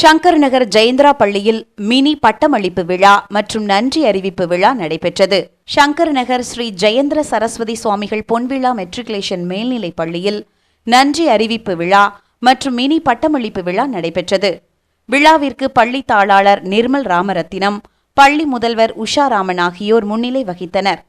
சங்கர் நகர் ஜெயந்திரா பள்ளியில் மினி பட்டமளிப்பு விழா மற்றும் நன்றி அறிவிப்பு விழா நடைபெற்றது. சங்கர் நகர் ஸ்ரீ ஜெயந்திர சரஸ்வதி சுவாமிகள் பொன்விழா மெட்ரிகுலேஷன் மேல்நிலைப் பள்ளியில் நன்றி அறிவிப்பு விழா மற்றும் மினி பட்டமளிப்பு விழா நடைபெற்றது. விழாவிற்கு பள்ளி தாளாளர் நிர்மல் ராமரத்தினம் பள்ளி முதல்வர் உஷா ராமன் ஆகியோர் முன்னிலை வகித்தனர்.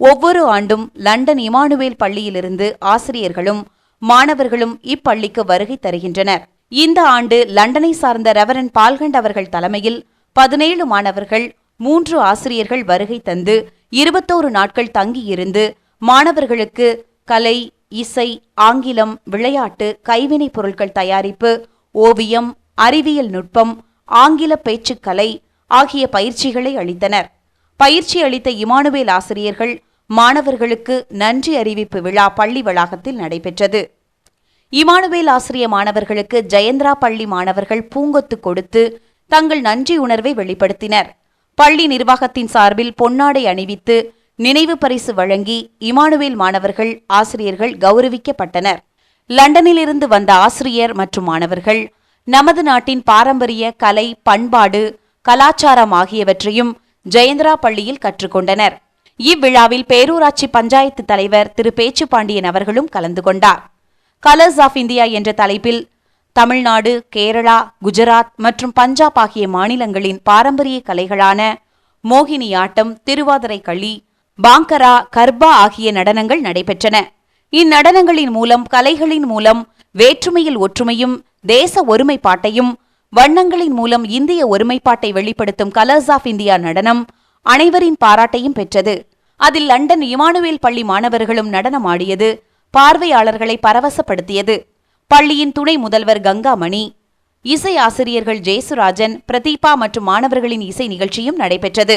ஒவ்வொரு ஆண்டும் லண்டன் இமானுவேல் பள்ளியிலிருந்து ஆசிரியர்களும் மாணவர்களும் இப்பள்ளிக்கு வருகை தருகின்றனர். இந்த ஆண்டு லண்டனை சார்ந்த ரெவரன் பால்கண்ட் அவர்கள் தலைமையில் பதினேழு மாணவர்கள் மூன்று ஆசிரியர்கள் வருகை தந்து இருபத்தோரு நாட்கள் தங்கியிருந்து மாணவர்களுக்கு கலை இசை ஆங்கிலம் விளையாட்டு கைவினைப் பொருட்கள் தயாரிப்பு ஓவியம் அறிவியல் நுட்பம் ஆங்கில பேச்சுக்கலை ஆகிய பயிற்சிகளை அளித்தனர். பயிற்சி அளித்த இமானுவேல் ஆசிரியர்கள் மாணவர்களுக்கு நன்றி அறிவிப்பு விழா பள்ளி வளாகத்தில் நடைபெற்றது. இமானுவேல் ஆசிரிய மாணவர்களுக்கு ஜெயந்திரா பள்ளி மாணவர்கள் பூங்கொத்து கொடுத்து தங்கள் நன்றி உணர்வை வெளிப்படுத்தினர். பள்ளி நிர்வாகத்தின் சார்பில் பொன்னாடை அணிவித்து நினைவு பரிசு வழங்கி இமானுவேல் மாணவர்கள் ஆசிரியர்கள் கௌரவிக்கப்பட்டனர். லண்டனிலிருந்து வந்த ஆசிரியர் மற்றும் மாணவர்கள் நமது நாட்டின் பாரம்பரிய கலை பண்பாடு கலாச்சாரம் ஆகியவற்றையும் ஜெயந்திரா பள்ளியில் கற்றுக்கொண்டனர். இவ்விழாவில் பேரூராட்சி பஞ்சாயத்து தலைவர் திரு. பேச்சு பாண்டியன் அவர்களும் கலந்து கொண்டார். கலர்ஸ் ஆஃப் இந்தியா என்ற தலைப்பில் தமிழ்நாடு கேரளா குஜராத் மற்றும் பஞ்சாப் ஆகிய மாநிலங்களின் பாரம்பரிய கலைகளான மோகினியாட்டம் திருவாதிரை களி பாங்கரா கர்பா ஆகிய நடனங்கள் நடைபெற்றன. இந்நடனங்களின் மூலம் கலைகளின் மூலம் வேற்றுமையில் ஒற்றுமையும் தேச ஒருமைப்பாட்டையும் வண்ணங்களின் மூலம் இந்திய ஒருமைப்பாட்டை வெளிப்படுத்தும் கலர்ஸ் ஆஃப் இந்தியா நடனம் அனைவரின் பாராட்டையும் பெற்றது. அதில் லண்டன் இமானுவேல் பள்ளி மாணவர்களும் நடனமாடியது பார்வையாளர்களை பரவசப்படுத்தியது. பள்ளியின் துணை முதல்வர் கங்காமணி இசை ஆசிரியர்கள் ஜெயசுராஜன் பிரதீபா மற்றும் மாணவர்களின் இசை நிகழ்ச்சியும் நடைபெற்றது.